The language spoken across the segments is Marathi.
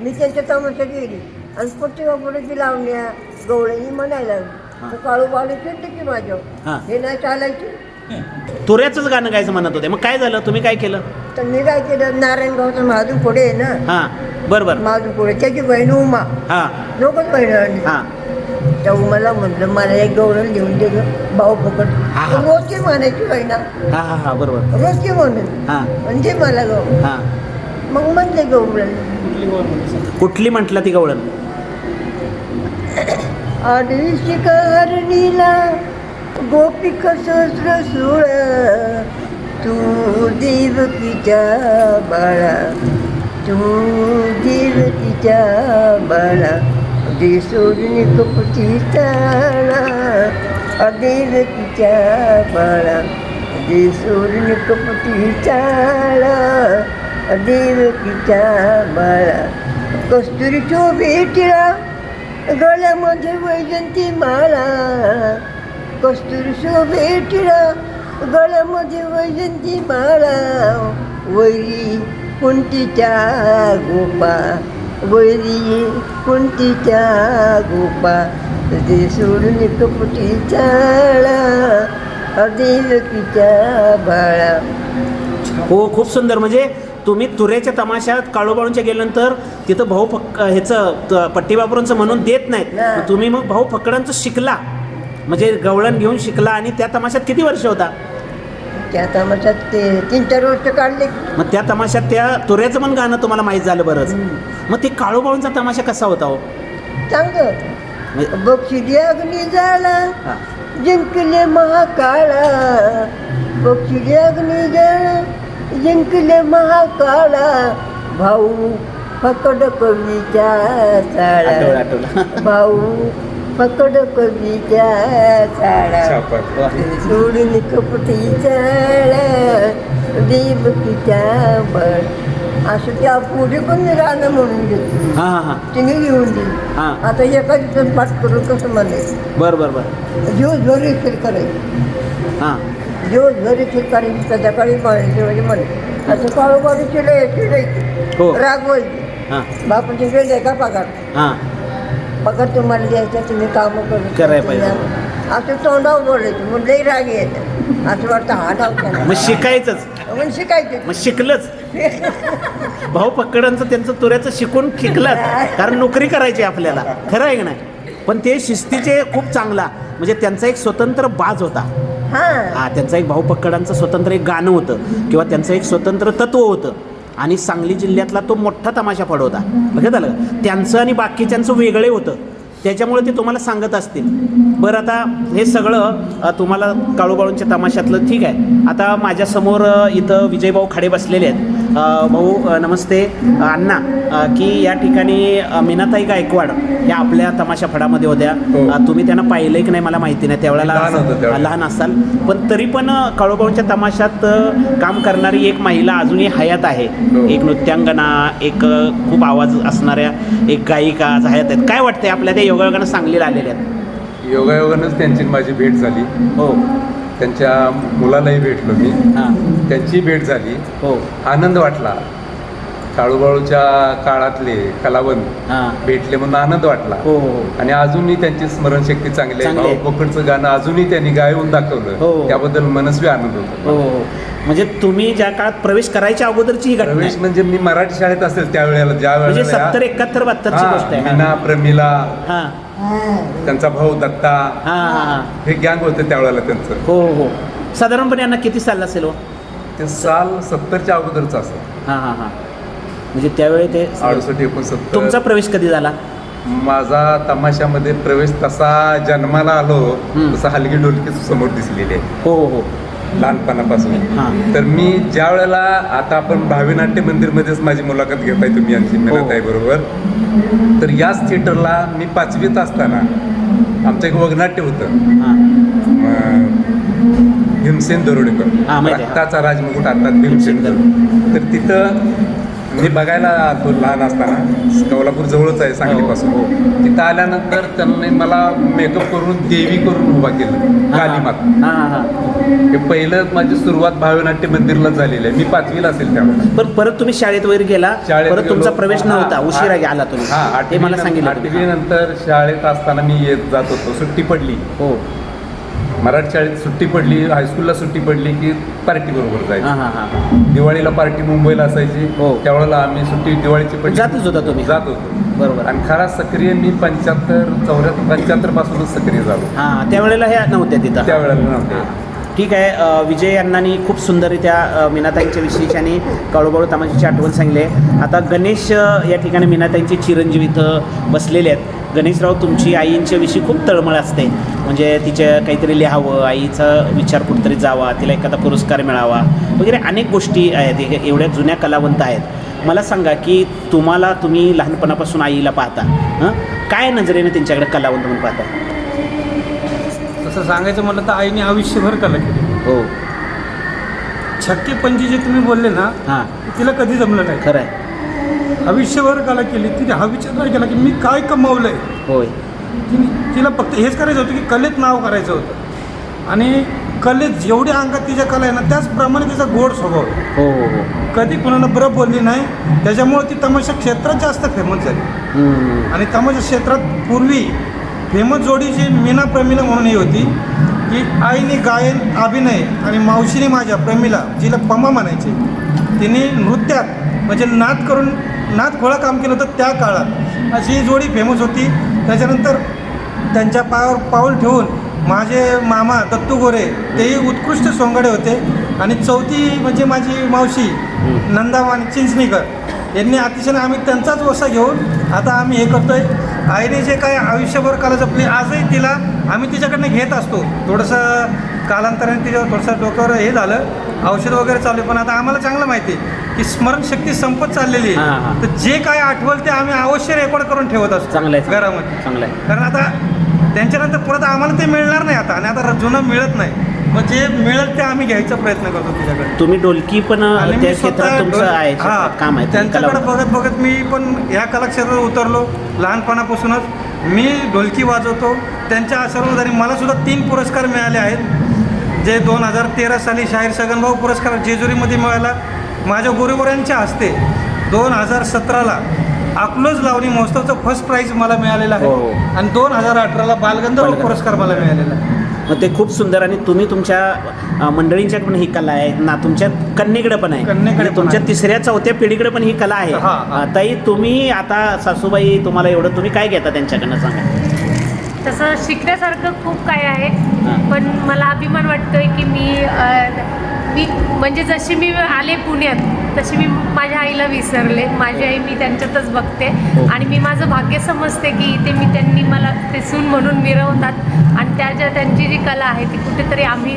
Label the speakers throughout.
Speaker 1: मी त्यांच्या तमाशात गेली. आणि प्रत्येका पुढे लावण्या गवळणी म्हणायला लागली.
Speaker 2: हा.
Speaker 1: काळू बाळू चिडते की
Speaker 2: हा.
Speaker 1: माझ्या हे नाही चालायचे.
Speaker 2: तुऱ्याचंच गाणं गायचं म्हणत होते. मग काय झालं? तुम्ही काय केलं?
Speaker 1: तर मी काय केलं? नारायणगावचं महादू पुढे आहे ना.
Speaker 2: हां. बरं बरं.
Speaker 1: पुढे. त्याची बहीण उमा.
Speaker 2: हां.
Speaker 1: लोकच बहीण आणली.
Speaker 2: हां.
Speaker 1: त्या उमाला म्हणलं मला एक गवळण देऊन दे गं, भाऊ फुकट.
Speaker 2: हा, हा.
Speaker 1: रोजची म्हणायची बहिणा
Speaker 2: हां हां हां. बरोबर.
Speaker 1: रोजची म्हणून.
Speaker 2: हां.
Speaker 1: म्हणजे मला गव
Speaker 2: हां.
Speaker 1: मग म्हणले गवळण
Speaker 2: कुठली म्हटलं ती गवळण?
Speaker 1: आडवी शिकारणीला गोपिक सहस्र सोळ तू देवकीच्या बाळा तू देवकीच्या बाळा दे सोडून कपटी चाळा देवकीच्या बाळा दे सोडून कपटी चाळा देवकीचा बाळा. कस्तुरी भेटला गळ्यामध्ये वैजंती माळा. कस्तुरी भेटला गळ्यामध्ये वैजंती माळा. वैरी कुंतीच्या गोपा वैरी कुंतीच्या गोपा. ते सोडून कपटी चाळा देवकीच्या बाळा.
Speaker 2: हो खूप सुंदर. म्हणजे तुम्ही तुऱ्याच्या तमाशात काळूबाळूंच्या गेल्यानंतर तिथं भाऊ फक ह्याचं पट्टी वापरूनचं म्हणून देत नाहीत. तुम्ही मग भाऊ फकडांचं शिकला. म्हणजे गवळण घेऊन शिकला आणि त्या तमाशात किती वर्ष होता?
Speaker 1: त्या तमाशात ते तीन चार वर्ष काढले.
Speaker 2: मग त्या तमाशात त्या तुऱ्याचं पण गाणं तुम्हाला माहीत झालं बरंच. मग ते काळूबाळूंचा तमाशा कसा होता हो?
Speaker 1: चांगलं
Speaker 2: म्हणजे-
Speaker 1: बक्षिली अग्नी झाला. जिंकले महाकाळा. बक्षिली अग्नी झाला जिंकले महाकाळा भाऊ फकड कवीच्या
Speaker 2: आठवलं
Speaker 1: भाऊ फकड कवीच्या चाळा सोडून कपटी चाळा देवकीच्या बळ. असं त्या पुढे पण राहणं म्हणून घेतली.
Speaker 2: हां हां हां.
Speaker 1: तिने घेऊन दिली.
Speaker 2: हां.
Speaker 1: आता एका दिवसात पाठ करून कसं म्हणायचं?
Speaker 2: बरं बरं बरं.
Speaker 1: दिवसभर रिफिल करायची
Speaker 2: हां.
Speaker 1: दिवसभर करायची संध्याकाळी म्हणजे म्हणे. असं काळोबारी चिडाय चिडायची
Speaker 2: हो.
Speaker 1: रागवायची
Speaker 2: हां.
Speaker 1: बापूची वेळ आहे का पगार?
Speaker 2: हां.
Speaker 1: पगार तुम्हाला द्यायचा तुम्ही कामं करू
Speaker 2: करायला पाहिजे.
Speaker 1: असं तोंडावर बोलायचं लई राग यायचं. असं वाटतं हा डाव केला.
Speaker 2: मग शिकायचंच.
Speaker 1: मग शिकायचं.
Speaker 2: मग शिकलंच. भाऊ पकडांचं त्यांचं तुऱ्याचं शिकून शिकलंच कारण नोकरी करायची आहे आपल्याला. खरं आहे की नाही? पण ते शिस्तीचे खूप चांगला. म्हणजे त्यांचा एक स्वतंत्र बाज होता.
Speaker 1: हां.
Speaker 2: हा त्यांचा एक भाऊ पक्कडांचं स्वतंत्र एक गाणं होतं. किंवा त्यांचं एक स्वतंत्र तत्व होतं. आणि सांगली जिल्ह्यातला तो मोठा तमाशा पडवता. होता लक्षात आलं त्यांचं आणि बाकीच्यांचं वेगळे होतं. त्याच्यामुळे ते तुम्हाला सांगत असतील. बरं आता हे सगळं तुम्हाला काळूबाळूंच्या तमाशातलं ठीक आहे. आता माझ्यासमोर इथं विजयभाऊ खाडे बसलेले आहेत. भाऊ नमस्ते. अण्णा की या ठिकाणी मीनाताई गायकवाड या आपल्या तमाशा फडामध्ये होत्या.
Speaker 3: हो.
Speaker 2: तुम्ही त्यांना पाहिलंय की नाही मला माहिती नाही. त्यावेळेला
Speaker 3: लहान
Speaker 2: असाल. पण तरी पण काळोबाऊंच्या तमाशात काम करणारी एक महिला अजूनही हयात आहे.
Speaker 3: हो.
Speaker 2: एक नृत्यांगना एक खूप आवाज असणाऱ्या एक गायिका हयात आहेत. काय वाटतंय आपल्या त्या योगायोगानं सांगलीला आलेल्या आहेत.
Speaker 3: योगायोगानंच त्यांची आणि माझी भेट झाली.
Speaker 2: हो.
Speaker 3: त्यांच्या मुलालाही भेटलो मी.
Speaker 2: हां.
Speaker 3: त्यांची भेट झाली.
Speaker 2: हो.
Speaker 3: आनंद वाटला. काळूबाळूच्या काळातले कलावंत
Speaker 2: हां.
Speaker 3: भेटले म्हणून आनंद वाटला.
Speaker 2: हो हो. हो.
Speaker 3: आणि अजूनही त्यांची स्मरणशक्ती चांगली आहे.
Speaker 2: चांगली आहे.
Speaker 3: भाऊ पकडचं गाणं अजूनही त्यांनी गायवून
Speaker 2: हो.
Speaker 3: दाखवलं त्याबद्दल मनस्वी आनंद होतो.
Speaker 2: हो हो. म्हणजे तुम्ही ज्या काळात प्रवेश करायच्या अगोदरची ही घटना
Speaker 3: प्रवेश
Speaker 2: आहे.
Speaker 3: म्हणजे मी मराठी शाळेत असेल त्यावेळेला ज्या
Speaker 2: म्हणजे
Speaker 3: वेळेला
Speaker 2: सत्तर एकाहत्तर बहात्तरची गोष्ट आहे.
Speaker 3: मीना प्रमिला
Speaker 2: हां.
Speaker 3: त्यांचा भाऊ दत्ता
Speaker 2: हां हां हां.
Speaker 3: हे गँग होतं त्यावेळेला त्यांचं.
Speaker 2: हो हो. साधारणपणे यांना किती साल असेल हो?
Speaker 3: ते साल सत्तरच्या अगोदरच असं
Speaker 2: हां हां हां. म्हणजे त्यावेळी ते
Speaker 3: अडुसष्ट एकोणसत्तर.
Speaker 2: तुमचा प्रवेश कधी झाला?
Speaker 3: माझा तमाशामध्ये प्रवेश तसा जन्माला आलो
Speaker 2: हम्म.
Speaker 3: तसा हलगी डोलकी समोर दिसलेली आहे.
Speaker 2: हो हो हो.
Speaker 3: लहानपणापासून.
Speaker 2: हां.
Speaker 3: तर मी ज्या वेळेला आता आपण भावीनाट्य मंदिरमध्येच माझी मुलाखत घेताय तुम्ही यांची
Speaker 2: हो.
Speaker 3: मिळत बरोबर. तर याच थिएटरला मी पाचवीत असताना आमचं एक वगनाट्य होतं.
Speaker 2: हां.
Speaker 3: अं, भीमसेन दरोडेकर.
Speaker 2: हां, माहिती आहे.
Speaker 3: रक्ताचा राजमुकुट आता भीमसेन
Speaker 2: भीमसेन
Speaker 3: तर तिथं मी बघायला आलो लहान असताना कोल्हापूर जवळच आहे सांगलीपासून.
Speaker 2: हो,
Speaker 3: तिथं आल्यानंतर त्यांनी मला मेकअप करून देवी करून उभा केलं काली माता
Speaker 2: हां
Speaker 3: पहिलं माझी सुरुवात भावनाट्य मंदिरला झालेली आहे. मी पाचवीला असेल त्यावेळेला
Speaker 2: पण परत तुम्ही शाळेत वगैरे गेला
Speaker 3: शाळेत
Speaker 2: परत तुमचा. प्रवेश नव्हता उशिरा. आला तुम्ही.
Speaker 3: हा
Speaker 2: ते मला सांगितलं
Speaker 3: आठवी. नंतर शाळेत असताना मी येत जात होतो. सुट्टी पडली.
Speaker 2: हो.
Speaker 3: मराठी शाळेत सुट्टी पडली हायस्कूलला सुट्टी पडली की पार्टी बरोबर जायची.
Speaker 2: हां हां
Speaker 3: दिवाळीला पार्टी मुंबईला असायची.
Speaker 2: हो.
Speaker 3: त्यावेळेला आम्ही सुट्टी दिवाळीची पडली.
Speaker 2: जातच होता तुम्ही.
Speaker 3: जात होतो.
Speaker 2: बरोबर.
Speaker 3: आणि खरा सक्रिय मी पंच्याहत्तर चौऱ्याहत्तर पंच्याहत्तर पासूनच सक्रिय झालो.
Speaker 2: हां त्यावेळेला ह्या नव्हत्या तिथं.
Speaker 3: त्यावेळेला नव्हते
Speaker 2: ठीक आहे विजय अण्णांनी खूप सुंदररित्या मीनाताईंच्या विषयीची आणि काळूबाळू तमाशाची आठवण सांगली. आहे आता गणेश या ठिकाणी मीनाताईंचे चिरंजीव इथं बसलेले आहेत. गणेशराव तुमची आईंच्या विषयी खूप तळमळ असते. म्हणजे तिचे काहीतरी लिहावं आईचा विचार कुठेतरी जावा तिला एखादा पुरस्कार मिळावा वगैरे अनेक गोष्टी आहेत एवढ्या जुन्या कलावंत आहेत. मला सांगा की तुम्हाला तुम्ही लहानपणापासून आईला पाहता हं? काय नजरेने त्यांच्याकडे कलावंत म्हणून पाहता?
Speaker 4: तसं सांगायचं म्हटलं तर आईने आयुष्यभर कला केली.
Speaker 2: हो.
Speaker 4: छक्के पंजी जे तुम्ही बोलले ना
Speaker 2: हां.
Speaker 4: तिला कधी जमलं नाही.
Speaker 2: खरं आहे.
Speaker 4: आयुष्यभर कला केली. तिने हा विचार नाही केला की मी काय कमावलंय?
Speaker 2: होय.
Speaker 4: तिने तिला फक्त हेच करायचं होतं की कलेत नाव करायचं होतं. आणि कलेत जेवढ्या अंगात तिच्या कला आहे ना त्याचप्रमाणे तिचा गोड स्वभाव आहे.
Speaker 2: हो हो हो.
Speaker 4: कधी कोणाला बरं बोलली नाही त्याच्यामुळे ती तमाशा क्षेत्रात जास्त फेमस झाली.
Speaker 2: हम्म.
Speaker 4: आणि तमाशा क्षेत्रात पूर्वी फेमस जोडी जी मीना प्रमिला म्हणून ही होती की आईने गायन अभिनय आणि मावशीने माझ्या प्रमिला जिला पमा म्हणायचे तिने नृत्यात म्हणजे नाद करून नाद खोळा काम केलं होतं त्या काळात. अशी ही जोडी फेमस होती. त्याच्यानंतर त्यांच्या पायावर पाऊल ठेवून माझे मामा दत्तू गोरे तेही उत्कृष्ट सोंगाडे होते. आणि चौथी म्हणजे माझी मावशी नंदावान चिंचणीकर. यांनी अतिशय आम्ही त्यांचाच वसा घेऊन आता आम्ही हे करतोय. आईने जे काय आयुष्यभर कला जपली आजही तिला आम्ही तिच्याकडनं घेत असतो. थोडंसं कालांतराने तिच्यावर थोडंसं डोक्यावर हे झालं. औषध वगैरे चालू आहे पण आता आम्हाला चांगलं माहिती आहे. की स्मरणशक्ती संपत चाललेली
Speaker 2: हां, हां.
Speaker 4: आहे तर जे काय आठवल ते आम्ही अवश्य रेकॉर्ड करून ठेवत असतो.
Speaker 2: चांगलं आहे.
Speaker 4: घरामध्ये.
Speaker 2: चांगलं आहे.
Speaker 4: कारण आता त्यांच्यानंतर परत आम्हाला ते मिळणार नाही आता. आणि आता जुनं मिळत नाही. मग जे मिळेल ते आम्ही घ्यायचा प्रयत्न करतो तिच्याकडे
Speaker 2: तुम्ही डोलकी पण
Speaker 4: आणि मी
Speaker 2: त्या क्षेत्रात
Speaker 4: स्वतः
Speaker 2: तुमचं
Speaker 4: डोल-
Speaker 2: आहे
Speaker 4: हा,
Speaker 2: क्षेत्रात काम आहे तुम्ही
Speaker 4: त्यांच्याकडे
Speaker 2: कलावंत.
Speaker 4: बघत बघत मी पण ह्या कलाक्षेत्रात उतरलो. लहानपणापासूनच मी ढोलकी वाजवतो. त्यांच्या आशीर्वादाने मला सुद्धा तीन पुरस्कार मिळाले आहेत. जे दोन हजार तेरा साली शाहीर सगनभाऊ पुरस्कार जेजुरीमध्ये मिळाला. माझ्या गुरुवरांच्या हस्ते दोन हजार सतराला अकलोज लावणी महोत्सवचं फर्स्ट प्राईज मला मिळालेलं
Speaker 2: हो, हो.
Speaker 4: आहे आणि दोन हजार अठराला बालगंधर्व. पुरस्कार मला मिळालेला आहे
Speaker 2: मग ते खूप सुंदर आणि तुम्ही तुमच्या अ, मंडळींच्यात पण ही कला आहे ना तुमच्या कन्येकडे पण आहे
Speaker 4: कन्येकडे
Speaker 2: म्हणजे तुमच्या
Speaker 4: आहे.
Speaker 2: तिसऱ्या चौथ्या पिढीकडे पण ही कला आहे
Speaker 4: हा, हा.
Speaker 2: ताई तुम्ही आता सासूबाई तुम्हाला एवढं तुम्ही काय घेता त्यांच्याकडनं सांगा
Speaker 5: तसं शिकण्यासारखं खूप काय आहे
Speaker 2: हां.
Speaker 5: पण मला अभिमान वाटतोय की मी मी म्हणजे जशी मी आले पुण्यात तशी मी माझ्या आईला विसरले. माझी आई मी त्यांच्यातच बघते.
Speaker 2: हो.
Speaker 5: आणि मी माझं भाग्य समजते की इथे मी त्यांनी मला ते सून म्हणून मिरवतात. आणि त्या ज्या त्यांची जी कला आहे ती कुठेतरी आम्ही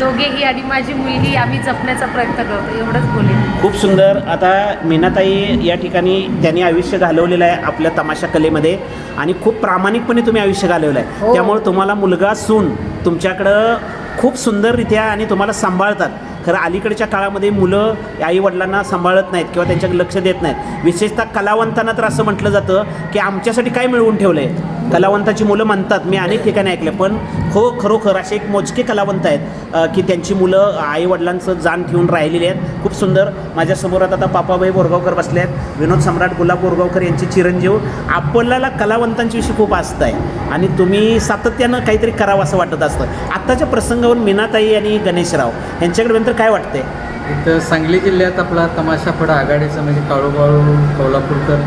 Speaker 5: दोघेही आणि माझी मुलगी आम्ही जपण्याचा प्रयत्न करतो. एवढंच बोलेन.
Speaker 2: खूप सुंदर. आता मीनाताई या ठिकाणी त्यांनी आयुष्य घालवलेलं आहे आपल्या तमाशा कलेमध्ये. आणि खूप प्रामाणिकपणे तुम्ही आयुष्य घालवलं आहे.
Speaker 1: हो.
Speaker 2: त्यामुळे तुम्हाला मुलगा सून तुमच्याकडं खूप सुंदररित्या आणि तुम्हाला सांभाळतात. खरं अलीकडच्या काळामध्ये मुलं आई वडिलांना सांभाळत नाहीत किंवा त्यांच्याकडे लक्ष देत नाहीत. विशेषतः कलावंतांना तर असं म्हटलं जातं की आमच्यासाठी काय मिळवून ठेवलं आहे कलावंताची मुलं म्हणतात. मी अनेक ठिकाणी ऐकले पण हो खरोखर असे एक मोजके कलावंत आहेत की त्यांची मुलं आईवडिलांचं जाण ठेवून राहिलेली आहेत. खूप सुंदर. माझ्यासमोरात आता पापाबाई बोरगावकर बसले आहेत. विनोद सम्राट गुलाब बोरगावकर यांचे चिरंजीव. आपल्याला कलावंतांची विषयी खूप आस्त आहे. आणि तुम्ही सातत्यानं काहीतरी करावं असं वाटत असतं. आत्ताच्या प्रसंगावर मीनाताई आणि गणेशराव यांच्याकडे नंतर काय वाटतंय?
Speaker 6: इथं सांगली जिल्ह्यात आपला तमाशाफड आघाडीचं म्हणजे काळूबाळू कोल्हापूरकर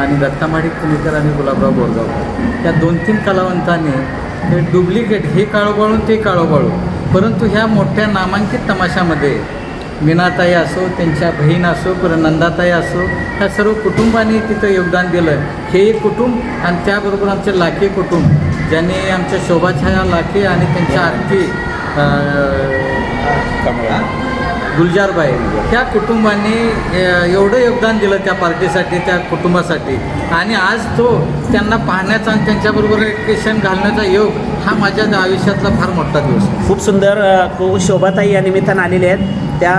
Speaker 6: आणि दत्तामाडी कुणीकर आणि गुलाबराव बोरगावकर या दोन तीन कलावंतांनी ते डुप्लिकेट हे काळोबाळून ते काळोबाळू. परंतु ह्या मोठ्या नामांकित तमाशामध्ये मीनाताई असो त्यांच्या बहीण असो परत नंदाताई असो ह्या सर्व कुटुंबांनी तिथं योगदान दिलं. हे एक कुटुंब आणि त्याबरोबर आमचे लाखे कुटुंब ज्यांनी आमच्या शोभाछाया लाखे आणि त्यांच्या आरती गुलजारबाई त्या कुटुंबाने एवढं योगदान दिलं त्या पार्टीसाठी त्या कुटुंबासाठी. आणि आज तो त्यांना पाहण्याचा आणि त्यांच्याबरोबर एक क्षण घालण्याचा योग हा माझ्या आयुष्यातला फार मोठा दिवस
Speaker 2: खूप सुंदर शोभाताई या निमित्तानं आलेले आहेत. त्या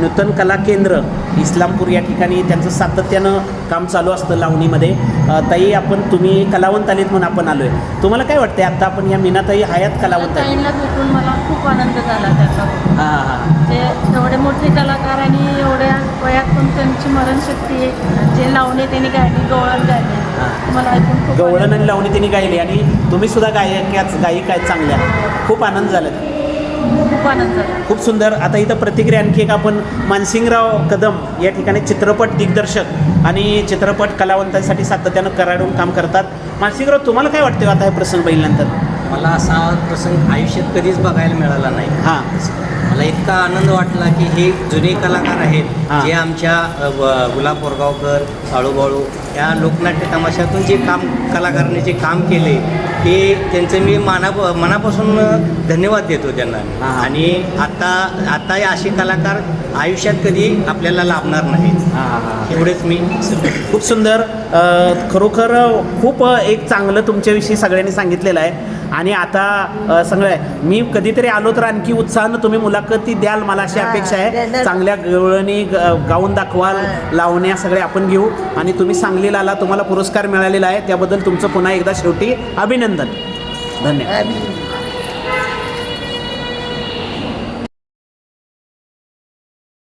Speaker 2: नूतन कला केंद्र इस्लामपूर या ठिकाणी त्यांचं सातत्यानं काम चालू असतं लावणीमध्ये. ताई आपण तुम्ही कलावंत आलेत म्हणून आपण आलो आहे तुम्हाला काय वाटते आता आपण या मीनाताई हयात कलावंत
Speaker 7: ताईंना भेटून मला खूप आनंद झाला त्याचा.
Speaker 2: हां हां
Speaker 7: ते एवढे मोठे कलाकार आणि एवढ्या वयात पण त्यांची स्मरणशक्ती आहे. जे लावणे त्यांनी गायली गवळण गायले. मला ऐकून खूप
Speaker 2: गवळण आणि लावणी त्यांनी गायली आणि तुम्ही सुद्धा गायक्याच गायिका आहेत चांगल्या. खूप आनंद झाला.
Speaker 7: खूप आनंद झाला
Speaker 2: खूप सुंदर. आता इथं प्रतिक्रिया आणखी एक आपण मानसिंगराव कदम या ठिकाणी चित्रपट दिग्दर्शक आणि चित्रपट कलावंतांसाठी सातत्यानं कराडून काम करतात. मानसिंगराव तुम्हाला काय वाटतं आता हे प्रसंग पाहिल्यानंतर
Speaker 8: मला असा प्रसंग आयुष्यात कधीच बघायला मिळाला नाही.
Speaker 2: हां.
Speaker 8: मला इतका आनंद वाटला की हे जुने कलाकार आहेत. जे आमच्या गुलाब बोरगावकर साळूबाळू या लोकनाट्य तमाशातून जे काम कलाकारांनी जे काम केले ते त्यांचं मी माना मनापासून धन्यवाद देतो त्यांना. आणि आता आता हे असे कलाकार आयुष्यात कधी आपल्याला लाभणार नाहीत. एवढेच मी.
Speaker 2: खूप सुंदर. खरोखर खूप एक चांगलं तुमच्याविषयी सगळ्यांनी सांगितलेलं आहे. आणि आता सगळं आहे मी कधीतरी आलो तर आणखी उत्साहानं तुम्ही मुलाखती द्याल मला अशी अपेक्षा आहे. चांगल्या गवळणी गाऊन दाखवाल. लावण्या सगळे आपण घेऊ. आणि तुम्ही सांगलीला आला तुम्हाला पुरस्कार मिळालेला आहे. त्याबद्दल तुमचं पुन्हा एकदा शेवटी अभिनंदन. धन्यवाद.